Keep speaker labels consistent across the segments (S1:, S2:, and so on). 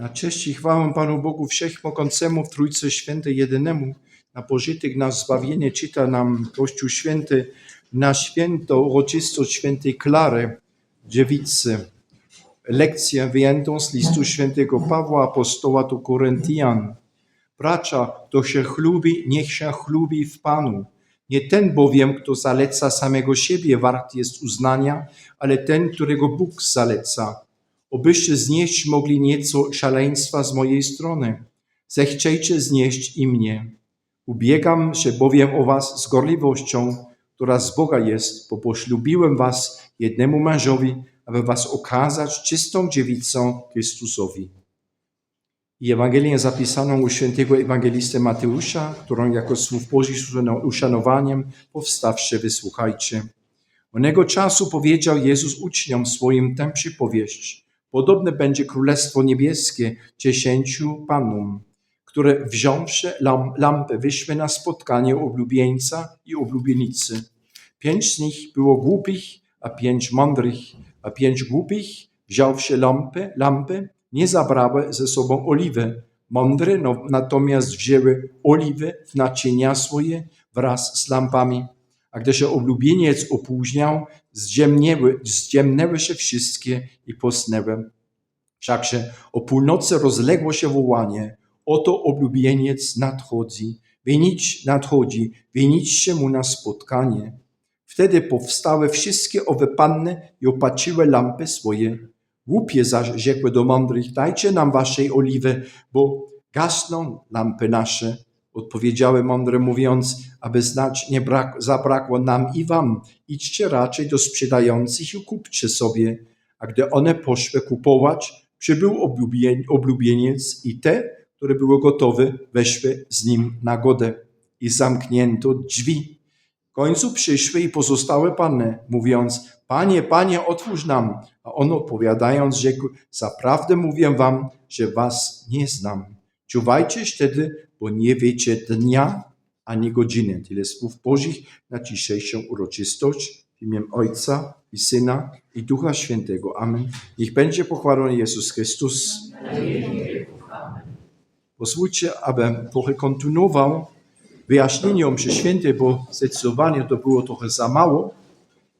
S1: Na cześć i chwałę Panu Bogu Wszechmogącemu w Trójcy Świętej Jedynemu, na pożytek, na zbawienie czyta nam Kościół Święty, na święto uroczystość Świętej Klary, dziewicy. Lekcję wyjętą z listu Świętego Pawła Apostoła do Koryntian. Bracia, kto się chlubi, niech się chlubi w Panu. Nie ten bowiem, kto zaleca samego siebie, wart jest uznania, ale ten, którego Bóg zaleca. Obyście znieść mogli nieco szaleństwa z mojej strony. Zechciejcie znieść i mnie. Ubiegam się bowiem o was z gorliwością, która z Boga jest, bo poślubiłem was jednemu mężowi, aby was okazać czystą dziewicą Chrystusowi. I Ewangelię zapisaną u świętego ewangelisty Mateusza, którą jako słów Bożych uszanowaniem powstawszy wysłuchajcie. Onego czasu powiedział Jezus uczniom swoim tę przypowieść. Podobne będzie Królestwo Niebieskie dziesięciu panom, które wziąwszy lam, lampę wyszły na spotkanie oblubieńca i oblubienicy. Pięć z nich było głupich, a pięć mądrych, a pięć głupich wziąwszy lampę, lampę nie zabrały ze sobą oliwy. Mądre no, natomiast wzięły oliwy w naczynia swoje wraz z lampami. A gdy się oblubieniec opóźniał, zdziemniały, zdziemnęły się wszystkie i posnęły. Wszakże o północy rozległo się wołanie, oto oblubieniec nadchodzi, wienić nadchodzi, wienićcie mu na spotkanie. Wtedy powstały wszystkie owe panny i opatrzyły lampy swoje. Głupie zaś rzekły do mądrych, dajcie nam waszej oliwy, bo gasną lampy nasze. Odpowiedziały mądre, mówiąc, aby znać nie brak, zabrakło nam i wam. Idźcie raczej do sprzedających i kupcie sobie. A gdy one poszły kupować, przybył oblubien, oblubieniec i te, które były gotowe, weszły z nim na godę. I zamknięto drzwi. W końcu przyszły i pozostałe panny, mówiąc, Panie, Panie, otwórz nam. A on odpowiadając rzekł, zaprawdę mówię wam, że was nie znam. Czuwajcie wtedy, bo nie wiecie dnia ani godziny. Tyle słów Bożych na dzisiejszą uroczystość w imię Ojca i Syna i Ducha Świętego. Amen. Niech będzie pochwalony Jezus Chrystus. Pozwólcie, abym trochę kontynuował wyjaśnienie o mszy świętej, bo zdecydowanie to było trochę za mało.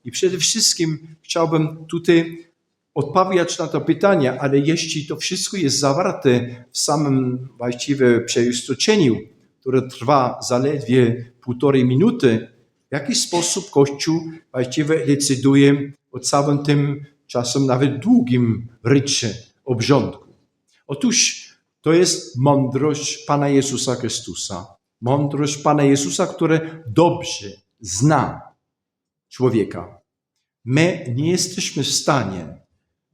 S1: I przede wszystkim chciałbym tutaj odpowiadać na to pytanie, ale jeśli to wszystko jest zawarte w samym właściwie przeistoczeniu, które trwa zaledwie półtorej minuty, w jaki sposób Kościół właściwie decyduje o całym tym czasem nawet długim rycie obrządku. Otóż to jest mądrość Pana Jezusa Chrystusa. Mądrość Pana Jezusa, który dobrze zna człowieka. My nie jesteśmy w stanie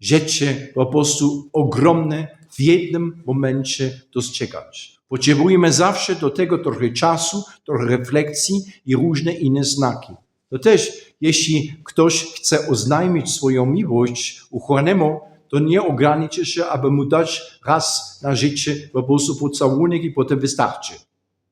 S1: rzeczy po prostu ogromne w jednym momencie dostrzegać. Potrzebujemy zawsze do tego trochę czasu, trochę refleksji i różne inne znaki. To też, jeśli ktoś chce oznajmić swoją miłość uchwanemu, to nie ogranicza się, aby mu dać raz na życie po prostu pocałunek i potem wystarczy.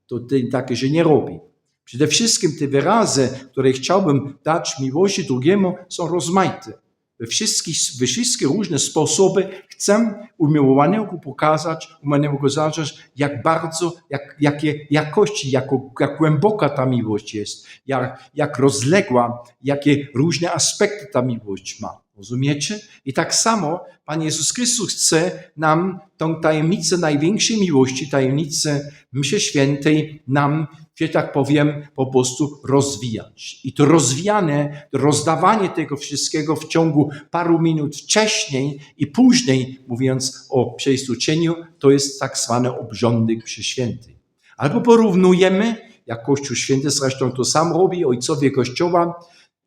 S1: To takie się nie robi. Przede wszystkim te wyrazy, które chciałbym dać miłości drugiemu, są rozmaite. We wszystkie, we wszystkie różne sposoby chcę umiłowanego pokazać, umiłowanego pokazać, jak bardzo, jak, jakie jakości, jak, jak głęboka ta miłość jest, jak, jak rozległa, jakie różne aspekty ta miłość ma. Rozumiecie? I tak samo Pan Jezus Chrystus chce nam tą tajemnicę największej miłości, tajemnicę mszy świętej nam, że tak powiem, po prostu rozwijać. I to rozwijane, to rozdawanie tego wszystkiego w ciągu paru minut wcześniej i później, mówiąc o przeistoczeniu, to jest tak zwany obrządek mszy świętej. Albo porównujemy, jak Kościół Święty zresztą to sam robi, ojcowie Kościoła,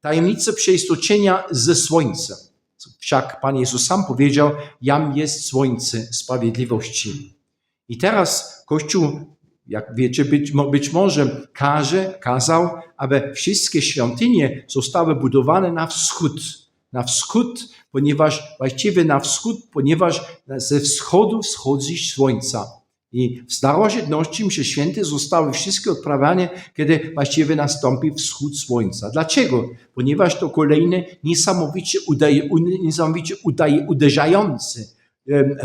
S1: tajemnicę przeistoczenia ze słońcem. Wszak Pan Jezus sam powiedział, jam jest słońce sprawiedliwości. I teraz Kościół, jak wiecie, być, być może każe, kazał, aby wszystkie świątynie zostały budowane na wschód. Na wschód, ponieważ właściwie na wschód, ponieważ ze wschodu wschodzi słońca. I w starożytności mszy święte zostały wszystkie odprawiane, kiedy właściwie nastąpi wschód słońca. Dlaczego? Ponieważ to kolejny niesamowicie, udaje, niesamowicie udaje, uderzający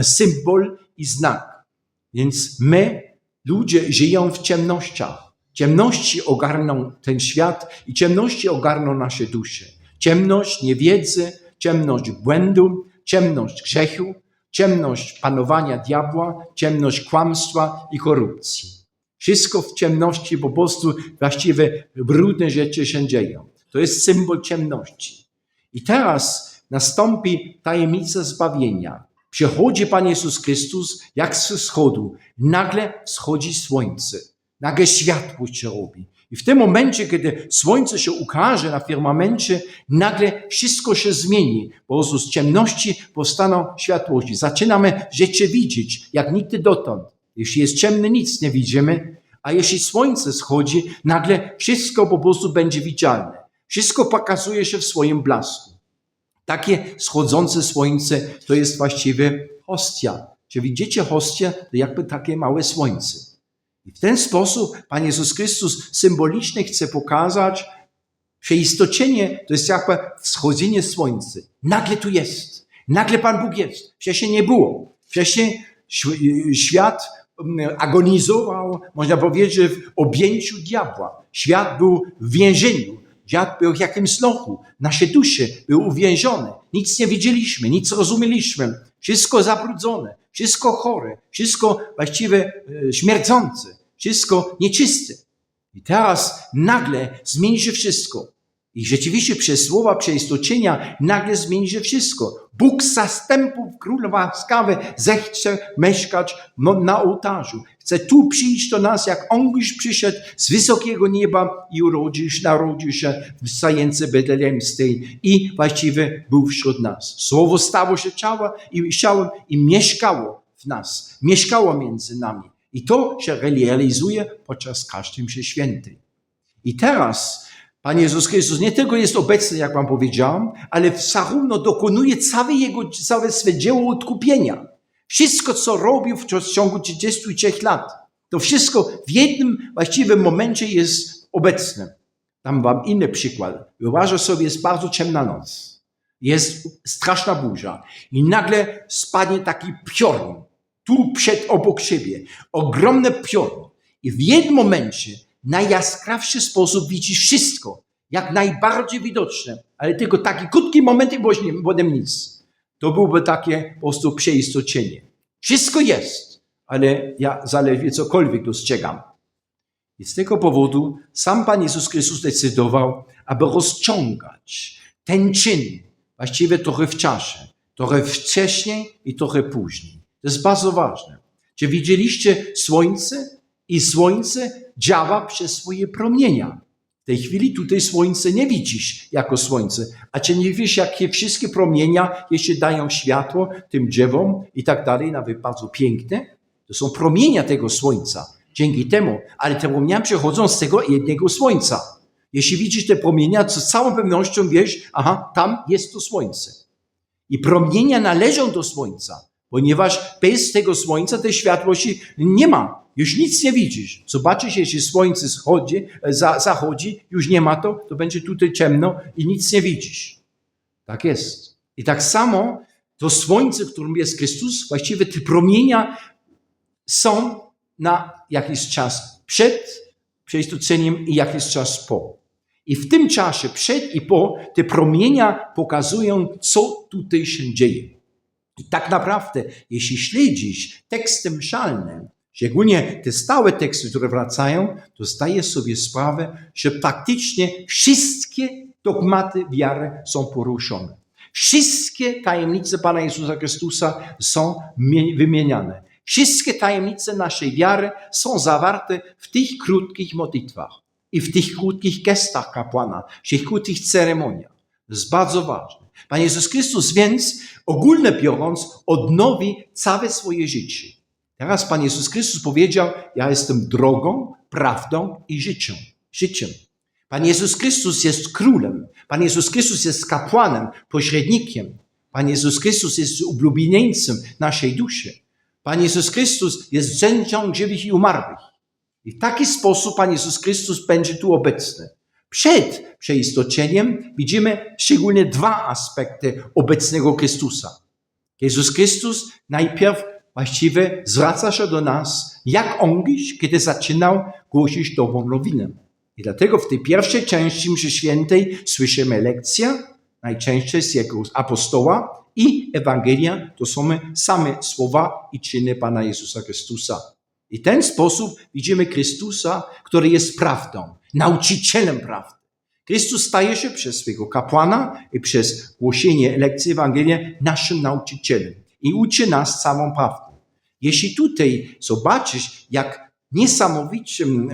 S1: symbol i znak. Więc my, ludzie, żyją w ciemnościach. Ciemności ogarną ten świat i ciemności ogarną nasze dusze. Ciemność niewiedzy, ciemność błędu, ciemność grzechu, ciemność panowania diabła, ciemność kłamstwa i korupcji. Wszystko w ciemności, po prostu właściwie brudne rzeczy się dzieją. To jest symbol ciemności. I teraz nastąpi tajemnica zbawienia. Przychodzi Pan Jezus Chrystus jak ze wschodu. Nagle wschodzi słońce. Nagle światło się robi. I w tym momencie, kiedy słońce się ukaże na firmamencie, nagle wszystko się zmieni. Po z ciemności powstaną światłości. Zaczynamy rzeczy widzieć, jak nigdy dotąd. Jeśli jest ciemne, nic nie widzimy, a jeśli słońce schodzi, nagle wszystko po prostu będzie widzialne. Wszystko pokazuje się w swoim blasku. Takie schodzące słońce to jest właściwie hostia. Czy widzicie hostia? To jakby takie małe słońce. I w ten sposób Pan Jezus Chrystus symbolicznie chce pokazać, przeistoczenie to jest jakby wschodzenie słońca. Nagle tu jest. Nagle Pan Bóg jest. Wcześniej nie było. Wcześniej świat mm, agonizował, można powiedzieć, w objęciu diabła. Świat był w więzieniu. Świat był w jakimś lochu. Nasze dusze były uwięzione. Nic nie widzieliśmy, nic rozumieliśmy. Wszystko zabrudzone, wszystko chore, wszystko właściwie e, śmierdzące, wszystko nieczyste. I teraz nagle zmieni się wszystko. I rzeczywiście przez słowa przeistoczenia nagle zmieni się wszystko. Bóg zastępów król łaskawy zechce mieszkać na ołtarzu. Chce tu przyjść do nas, jak On już przyszedł z wysokiego nieba i urodził się, narodził się w stajence betlejemskiej i właściwie był wśród nas. Słowo stało się ciałem i, ciałem i mieszkało w nas. Mieszkało między nami. I to się realizuje podczas każdym się. I teraz Pan Jezus Chrystus nie tylko jest obecny, jak wam powiedziałem, ale zarówno dokonuje całe jego, całe swe dzieło odkupienia. Wszystko, co robił w ciągu 33 lat, to wszystko w jednym właściwym momencie jest obecne. Dam wam inny przykład. Wyobrażę sobie, jest bardzo ciemna noc. Jest straszna burza i nagle spadnie taki piorun. Tu przed, obok siebie. Ogromne piorun. I w jednym momencie najjaskrawszy sposób widzisz wszystko, jak najbardziej widoczne, ale tylko taki krótki moment i potem nic. To byłoby takie po prostu przeistoczenie. Wszystko jest, ale ja zaledwie cokolwiek dostrzegam. I z tego powodu sam Pan Jezus Chrystus decydował, aby rozciągać ten czyn właściwie trochę w czasie, trochę wcześniej i trochę później. To jest bardzo ważne. Czy widzieliście słońce? I słońce działa przez swoje promienia. W tej chwili tutaj słońce nie widzisz jako słońce, a czy nie wiesz, jakie wszystkie promienia jeszcze dają światło tym drzewom i tak dalej, nawet bardzo piękne? To są promienia tego słońca. Dzięki temu, ale te promienia przechodzą z tego jednego słońca. Jeśli widzisz te promienia, to z całą pewnością wiesz, aha, tam jest to słońce. I promienia należą do słońca, ponieważ bez tego słońca tej światłości nie ma. Już nic nie widzisz. Zobaczysz, jeśli słońce schodzi, za, zachodzi, już nie ma to, to będzie tutaj ciemno i nic nie widzisz. Tak jest. I tak samo to słońce, którym jest Chrystus, właściwie te promienia są na jakiś czas przed przeistoceniem i jakiś czas po. I w tym czasie, przed i po, te promienia pokazują, co tutaj się dzieje. I tak naprawdę, jeśli śledzisz tekstem szalnym, Szczególnie te stałe teksty, które wracają, to zdaje sobie sprawę, że praktycznie wszystkie dogmaty wiary są poruszone. Wszystkie tajemnice Pana Jezusa Chrystusa są wymieniane. Wszystkie tajemnice naszej wiary są zawarte w tych krótkich modlitwach i w tych krótkich gestach kapłana, w tych krótkich ceremoniach. To jest bardzo ważne. Pan Jezus Chrystus więc, ogólnie biorąc, odnowi całe swoje życie. Teraz Pan Jezus Chrystus powiedział, ja jestem drogą, prawdą i życiem. życiem. Pan Jezus Chrystus jest królem. Pan Jezus Chrystus jest kapłanem, pośrednikiem. Pan Jezus Chrystus jest ulubieńcem naszej duszy. Pan Jezus Chrystus jest sędzią żywych i umarłych. I w taki sposób Pan Jezus Chrystus będzie tu obecny. Przed przeistoczeniem widzimy szczególnie dwa aspekty obecnego Chrystusa. Jezus Chrystus najpierw właściwie zwraca się do nas, jak on dziś, kiedy zaczynał głosić dobrą nowinę. I dlatego w tej pierwszej części mszy świętej słyszymy lekcję, najczęściej z jego apostoła i Ewangelia to są same słowa i czyny Pana Jezusa Chrystusa. I w ten sposób widzimy Chrystusa, który jest prawdą, nauczycielem prawdy. Chrystus staje się przez swego kapłana i przez głoszenie lekcji Ewangelii naszym nauczycielem i uczy nas całą prawdą. Jeśli tutaj zobaczysz, jak niesamowitym,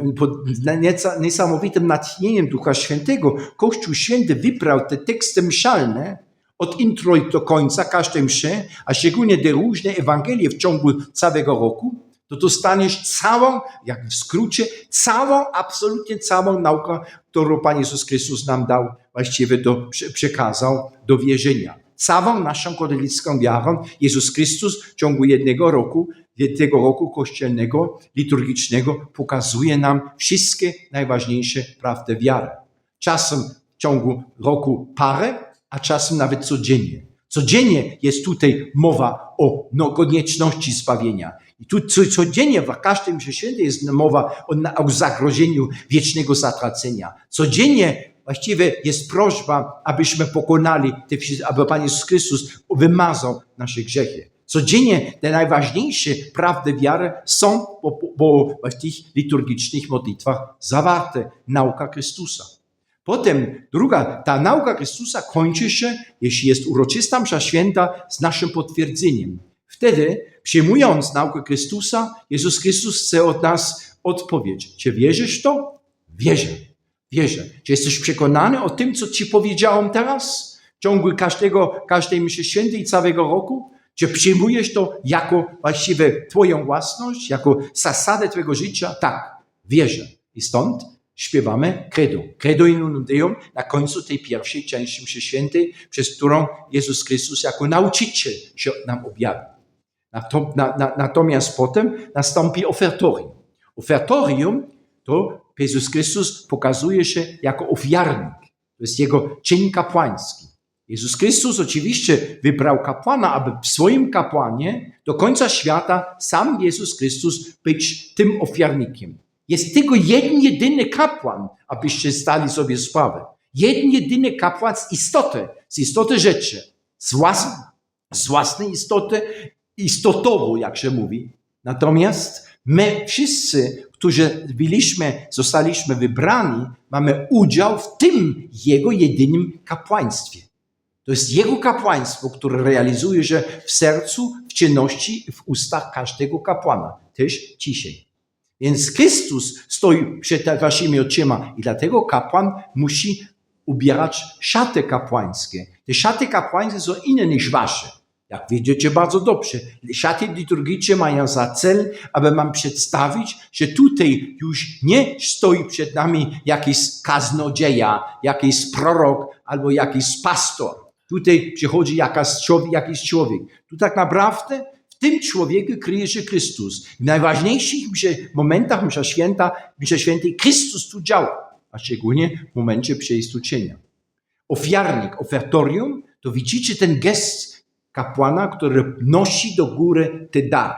S1: niesamowitym natchnieniem Ducha Świętego Kościół Święty wybrał te teksty mszalne od intro do końca każdej mszy, a szczególnie te różne Ewangelie w ciągu całego roku, to dostaniesz całą, jak w skrócie, całą, absolutnie całą naukę, którą Pan Jezus Chrystus nam dał, właściwie do, prze- przekazał do wierzenia. Całą naszą katolicką wiarą Jezus Chrystus w ciągu jednego roku, tego roku kościelnego, liturgicznego pokazuje nam wszystkie najważniejsze prawdy wiary. Czasem w ciągu roku parę, a czasem nawet codziennie. Codziennie jest tutaj mowa o no, konieczności zbawienia. I tu co, codziennie w każdym świętej jest mowa o, o zagrożeniu wiecznego zatracenia. Codziennie właściwie jest prośba, abyśmy pokonali, te, aby Pan Jezus Chrystus wymazał nasze grzechy. Codziennie te najważniejsze prawdy wiary są po, po, w tych liturgicznych modlitwach zawarte. Nauka Chrystusa. Potem druga, ta nauka Chrystusa kończy się, jeśli jest uroczysta msza święta, z naszym potwierdzeniem. Wtedy, przyjmując naukę Chrystusa, Jezus Chrystus chce od nas odpowiedź. Czy wierzysz to? Wierzę. Wierzę. Czy jesteś przekonany o tym, co Ci powiedziałem teraz? W ciągu każdego, każdej mszy świętej całego roku? Czy przyjmujesz to jako właściwie Twoją własność, jako zasadę Twojego życia? Tak, wierzę. I stąd śpiewamy credo. Credo in unum Deum na końcu tej pierwszej części mszy świętej, przez którą Jezus Chrystus jako nauczyciel się nam objawi. Nato- na- na- Natomiast potem nastąpi ofertorium. Ofertorium to Jezus Chrystus pokazuje się jako ofiarnik. To jest jego czyn kapłański. Jezus Chrystus oczywiście wybrał kapłana, aby w swoim kapłanie do końca świata sam Jezus Chrystus być tym ofiarnikiem. Jest tylko jeden jedyny kapłan, abyście zdali sobie sprawę. Jeden jedyny kapłan z istoty, z istoty rzeczy, z własnej, z własnej istoty, istotowo, jak się mówi. Natomiast my wszyscy, którzy byliśmy, zostaliśmy wybrani, mamy udział w tym Jego jedynym kapłaństwie. To jest Jego kapłaństwo, które realizuje się w sercu, w czynności, w ustach każdego kapłana, też dzisiaj. Więc Chrystus stoi przed waszymi oczyma i dlatego kapłan musi ubierać szaty kapłańskie. Te szaty kapłańskie są inne niż wasze. Jak wiecie bardzo dobrze, szaty liturgiczne mają za cel, aby nam przedstawić, że tutaj już nie stoi przed nami jakiś kaznodzieja, jakiś prorok albo jakiś pastor. Tutaj przychodzi jakaś człowiek, jakiś człowiek. Tu tak naprawdę w tym człowieku kryje się Chrystus. W najważniejszych momentach msza święta, msza świętej Chrystus tu działa, a szczególnie w momencie przeistuczenia. Ofiarnik, ofertorium, to widzicie ten gest kapłana, który nosi do góry te dary.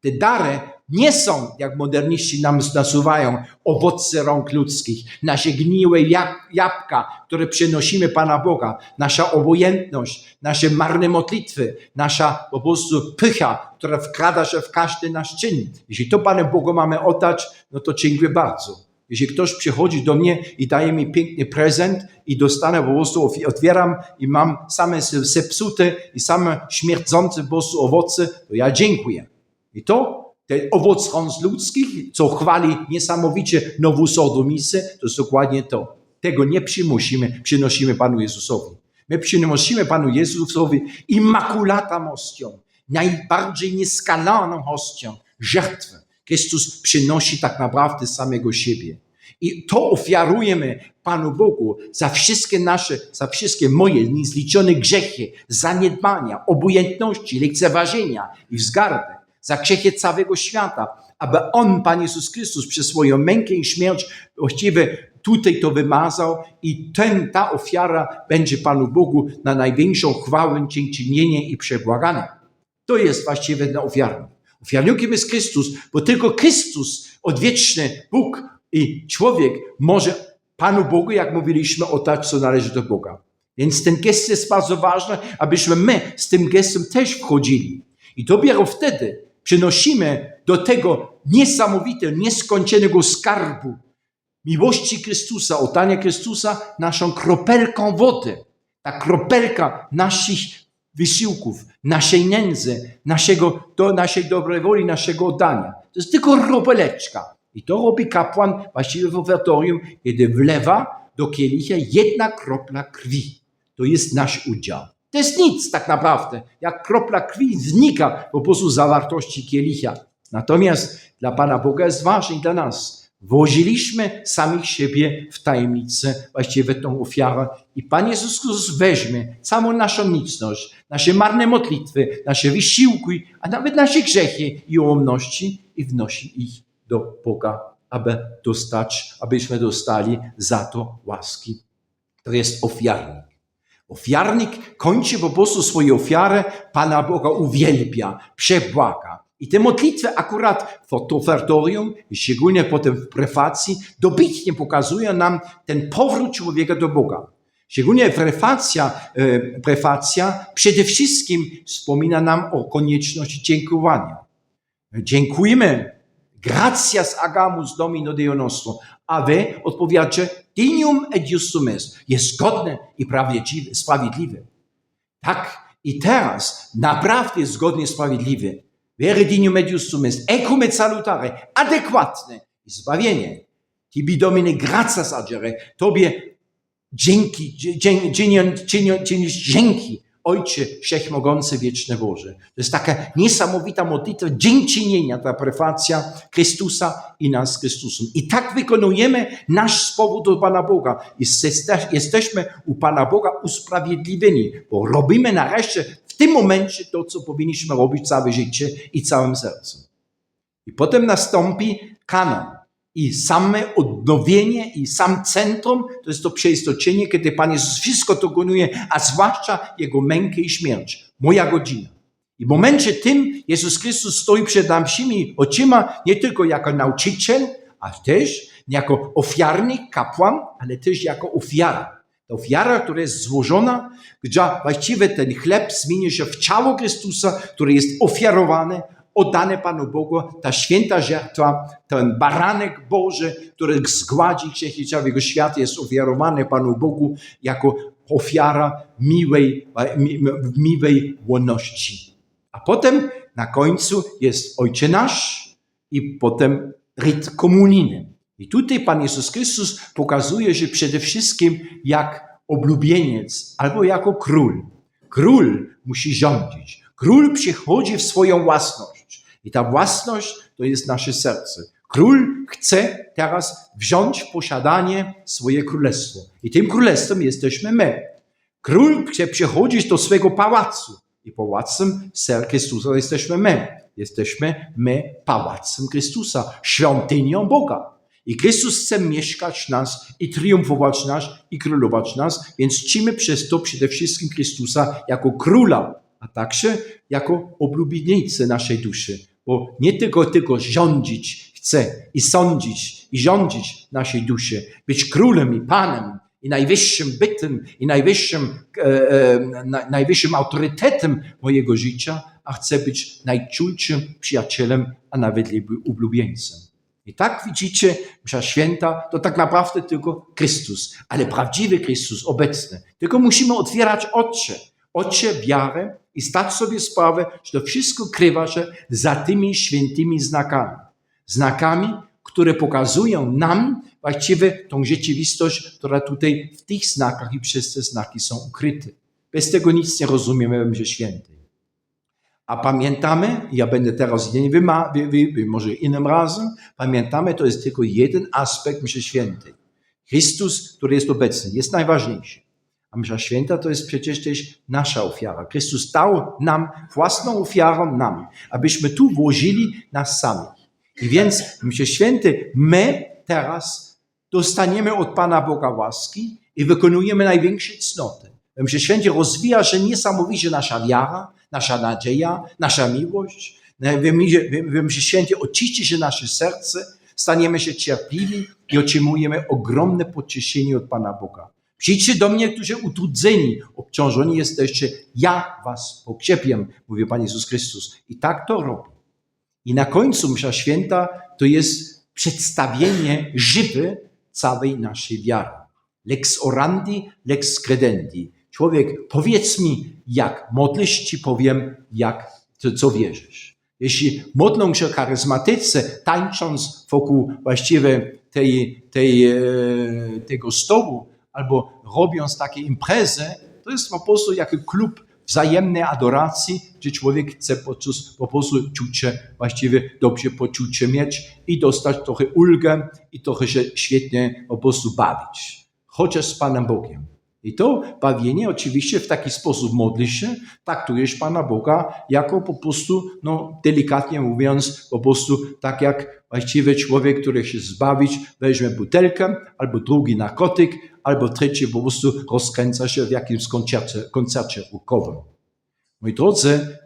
S1: Te dary nie są, jak moderniści nam nasuwają, owoce rąk ludzkich, nasze gniłe jab- jabłka, które przynosimy Pana Boga, nasza obojętność, nasze marne modlitwy, nasza po prostu pycha, która wkrada się w każdy nasz czyn. Jeśli to Panu Bogu mamy oddać, no to dziękuję bardzo. Jeśli ktoś przychodzi do mnie i daje mi piękny prezent i dostanę po prostu, otw- otwieram i mam same zepsute i same śmierdzące po prostu owoce, to ja dziękuję. I to, ten owoc rąk ludzkich, co chwali niesamowicie nową sodomicę, to jest dokładnie to. Tego nie przymusimy, przynosimy Panu Jezusowi. My przynosimy Panu Jezusowi immakulata hostią, najbardziej nieskalaną hostią, żertwę. Chrystus przynosi tak naprawdę samego siebie. I to ofiarujemy Panu Bogu za wszystkie nasze, za wszystkie moje niezliczone grzechy, zaniedbania, obojętności, lekceważenia i wzgardy, za grzechy całego świata, aby On, Pan Jezus Chrystus, przez swoją mękę i śmierć właściwie tutaj to wymazał i ten, ta ofiara będzie Panu Bogu na największą chwałę, dziękczynienie i przebłaganie. To jest właściwie na ofiarnik. Ofiarnikiem jest Chrystus, bo tylko Chrystus, odwieczny Bóg i człowiek może Panu Bogu, jak mówiliśmy, oddać, co należy do Boga. Więc ten gest jest bardzo ważny, abyśmy my z tym gestem też wchodzili. I dopiero wtedy przynosimy do tego niesamowitego, nieskończonego skarbu miłości Chrystusa, oddania Chrystusa naszą kropelką wody. Ta kropelka naszych wysiłków, naszej nędzy, naszego, do naszej dobrej woli, naszego oddania. To jest tylko kropeleczka. I to robi kapłan właściwie w ofertorium, kiedy wlewa do kielicha jedna kropla krwi. To jest nasz udział. To jest nic tak naprawdę. Jak kropla krwi znika po prostu zawartości kielicha. Natomiast dla Pana Boga jest ważne i dla nas. Włożyliśmy samych siebie w tajemnicę, właściwie tą ofiarę i Pan Jezus Chrystus weźmie całą naszą nicność, nasze marne modlitwy, nasze wysiłki, a nawet nasze grzechy i ułomności i wnosi ich do Boga, aby dostać, abyśmy dostali za to łaski. To jest ofiarnik. Ofiarnik kończy po prostu swoją ofiarę, Pana Boga uwielbia, przebłaga. I te modlitwy akurat w ofertorium, i szczególnie potem w prefacji, dobitnie pokazują nam ten powrót człowieka do Boga. Szczególnie prefacja, e, prefacja przede wszystkim wspomina nam o konieczności dziękowania. Dziękujemy. Gratias agamus Domino Deo nostro. A wy odpowiadacie, dinium et justum est. Jest godne i prawiedliwe- sprawiedliwe. Tak, i teraz naprawdę jest zgodnie sprawiedliwe. Vere dinium et justum est. Ecum et salutare. Adekwatne. I zbawienie. Tibi domine gratias agere. Tobie dzięki, czynią- czynisz dzięki, Ojcze Wszechmogący, Wieczny Boże. To jest taka niesamowita modlitwa dziękczynienia, ta prefacja Chrystusa i nas z Chrystusem. I tak wykonujemy nasz spowód do Pana Boga. Jeste- Jesteśmy u Pana Boga usprawiedliwieni, bo robimy nareszcie w tym momencie to, co powinniśmy robić całe życie i całym sercem. I potem nastąpi kanon. I same odnowienie i sam centrum to jest to przeistoczenie, kiedy Pan Jezus wszystko dokonuje, a zwłaszcza Jego mękę i śmierć. Moja godzina. I w momencie tym Jezus Chrystus stoi przed naszymi oczyma nie tylko jako nauczyciel, a też jako ofiarnik, kapłan, ale też jako ofiara. Ofiara, która jest złożona, gdzie właściwie ten chleb zmieni się w ciało Chrystusa, które jest ofiarowane, oddane Panu Bogu, ta święta żertwa, ten baranek Boży, który zgładzi grzechy całego świata, jest ofiarowany Panu Bogu jako ofiara miłej, mi, miłej łoności. A potem na końcu jest Ojcze Nasz i potem ryt komunijny. I tutaj Pan Jezus Chrystus pokazuje się przede wszystkim jak oblubieniec albo jako król. Król musi rządzić. Król przychodzi w swoją własność. I ta własność to jest nasze serce. Król chce teraz wziąć w posiadanie swoje królestwo. I tym królestwem jesteśmy my. Król chce przychodzić do swego pałacu. I pałacem ser Chrystusa jesteśmy my. Jesteśmy my pałacem Chrystusa, świątynią Boga. I Chrystus chce mieszkać nas i triumfować nas i królować nas, więc czcimy przez to przede wszystkim Chrystusa jako króla, a także jako oblubienicę naszej duszy. Bo nie tylko tylko rządzić chce i sądzić i rządzić naszej duszy, być królem i panem i najwyższym bytem i najwyższym, e, e, na, najwyższym autorytetem mojego życia, a chce być najczulszym przyjacielem, a nawet ulubieńcem. I tak widzicie, msza święta to tak naprawdę tylko Chrystus, ale prawdziwy Chrystus obecny. Tylko musimy otwierać oczy, oczy wiarę i stać sobie sprawę, że to wszystko krywa się za tymi świętymi znakami. Znakami, które pokazują nam właściwie tą rzeczywistość, która tutaj w tych znakach i przez te znaki są ukryte. Bez tego nic nie rozumiemy w mszy świętej. A pamiętamy, ja będę teraz nie wyma, wy, wy, może innym razem, pamiętamy, to jest tylko jeden aspekt mszy świętej. Chrystus, który jest obecny, jest najważniejszy. A msza święta to jest przecież też nasza ofiara. Chrystus dał nam własną ofiarą nam, abyśmy tu włożyli nas samych. I więc mszy święty my teraz dostaniemy od Pana Boga łaski i wykonujemy największe cnoty. W mszy święcie rozwija się niesamowicie nasza wiara, nasza nadzieja, nasza miłość, w mszy, w mszy świętej oczyści się nasze serce, staniemy się cierpliwi i otrzymujemy ogromne pocieszenie od Pana Boga. Przyjdźcie do mnie, którzy utrudzeni, obciążeni jesteście, ja was pokrzepię, mówi Pan Jezus Chrystus. I tak to robi. I na końcu msza święta to jest przedstawienie żywe całej naszej wiary. Lex orandi, lex credendi. Człowiek, powiedz mi, jak modlisz, ci powiem, jak, co, wierzysz. Jeśli modlą się charyzmatycy, tańcząc wokół właściwie tej, tej, e, tego stołu, albo robiąc takie imprezy, to jest po prostu jak klub wzajemnej adoracji, gdzie człowiek chce po, po prostu czuć się właściwie dobrze poczucie mieć i dostać trochę ulgę i trochę się świetnie po prostu bawić. Chociaż z Panem Bogiem. I to bawienie oczywiście w taki sposób modlisz się, traktujesz Pana Boga jako po prostu, no delikatnie mówiąc, po prostu tak jak właściwy człowiek, który się zbawić, weźmie butelkę, albo drugi narkotyk, albo trzeci po prostu rozkręca się w jakimś koncercie, koncercie rockowym. Moi drodzy,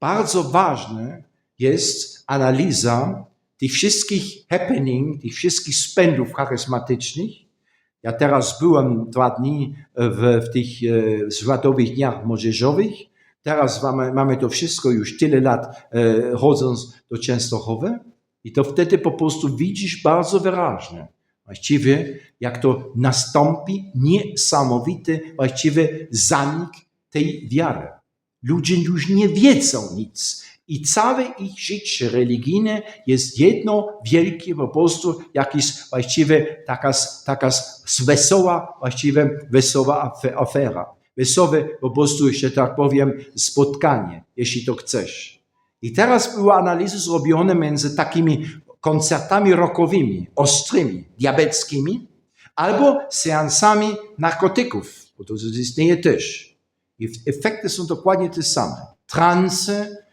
S1: bardzo ważne jest analiza tych wszystkich happening, tych wszystkich spędów charyzmatycznych. Ja teraz byłem dwa dni w, w tych e, Światowych Dniach Młodzieżowych. Teraz mamy, mamy to wszystko już tyle lat e, chodząc do Częstochowy. I to wtedy po prostu widzisz bardzo wyraźnie, właściwie jak to nastąpi niesamowity właściwie zanik tej wiary. Ludzie już nie wiedzą nic. I całe ich życie religijne jest jedno wielkie po prostu jakieś właściwie taka, taka wesoła, właściwie wesoła afera. Wesołe po prostu, że tak powiem, spotkanie, jeśli to chcesz. I teraz były analizy zrobione między takimi koncertami rockowymi, ostrymi, diabeckimi, albo seansami narkotyków, bo to istnieje też. I efekty są dokładnie te same. Transe,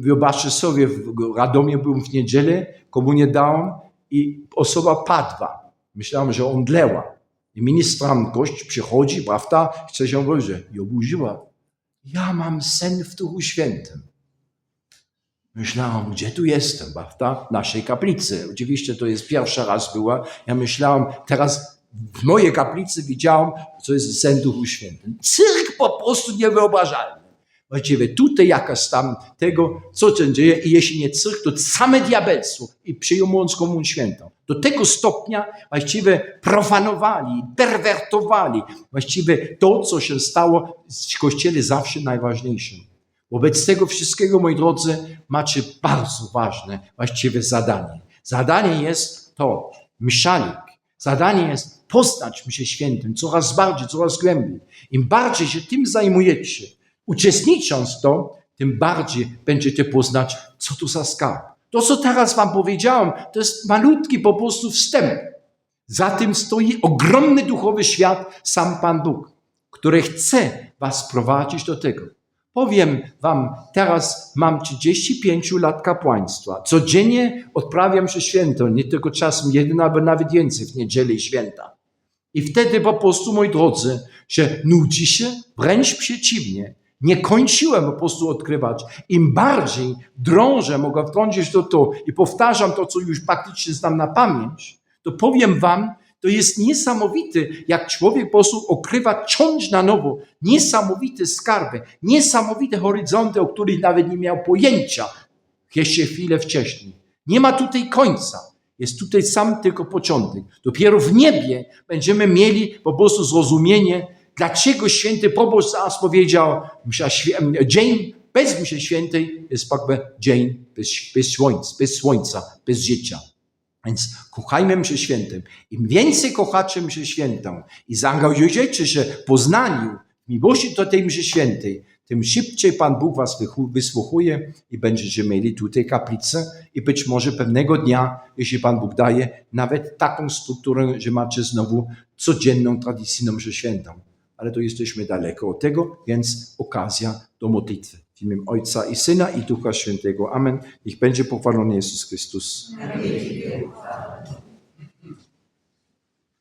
S1: wyobraźcie sobie, w Radomie byłem w niedzielę, komunię dałem i osoba padła. Myślałem, że omdlęła. I ministram gość przychodzi, prawda, chce się wyjrzeć. I obudziła. Ja mam sen w Duchu Świętym. Myślałam, gdzie tu jestem, prawda? W naszej kaplicy. Oczywiście to jest pierwszy raz była. Ja myślałam, teraz w mojej kaplicy widziałam, co jest sen Duchu Świętym. Cyrk po prostu niewyobrażalny. Właściwie tutaj jakaś tam tego, co się dzieje i jeśli nie cyrk, to same diabelstwo i przyjmując komunię świętą. Do tego stopnia właściwie profanowali, perwertowali właściwie to, co się stało w Kościele zawsze najważniejszym. Wobec tego wszystkiego, moi drodzy, macie bardzo ważne właściwe zadanie. Zadanie jest to, mszalik. Zadanie jest poznać się świętym coraz bardziej, coraz głębiej. Im bardziej się tym zajmujecie, uczestnicząc w to, tym bardziej będziecie poznać, co to za skarb. To, co teraz wam powiedziałem, to jest malutki po prostu wstęp. Za tym stoi ogromny duchowy świat, sam Pan Bóg, który chce was prowadzić do tego, Powiem wam, teraz mam 35 lat kapłaństwa. Codziennie odprawiam się święto, nie tylko czasem jeden albo nawet więcej w niedzielę i święta. I wtedy po prostu, moi drodzy, że nudzi się, wręcz przeciwnie. Nie kończyłem po prostu odkrywać. Im bardziej drążę, mogę wtrącić to to i powtarzam to, co już praktycznie znam na pamięć, to powiem wam, to jest niesamowity, jak człowiek po prostu okrywa ciąć na nowo niesamowite skarby, niesamowite horyzonty, o których nawet nie miał pojęcia jeszcze chwilę wcześniej. Nie ma tutaj końca. Jest tutaj sam tylko początek. Dopiero w niebie będziemy mieli po prostu zrozumienie, dlaczego święty proboszcz zaraz powiedział, dzień bez mszy świętej jest jakby dzień bez, bez, słońca, bez słońca, bez życia. Więc kochajmy mszę świętym. Im więcej kochacie mszę świętą i zaangażujecie się w poznaniu miłości do tej mszy świętej, tym szybciej Pan Bóg was wysłuchuje i będziecie mieli tutaj kaplicę i być może pewnego dnia, jeśli Pan Bóg daje, nawet taką strukturę, że macie znowu codzienną, tradycyjną mszę świętą. Ale to jesteśmy daleko od tego, więc okazja do modlitwy. W imię Ojca i Syna i Ducha Świętego. Amen. Niech będzie pochwalony Jezus Chrystus. Amen.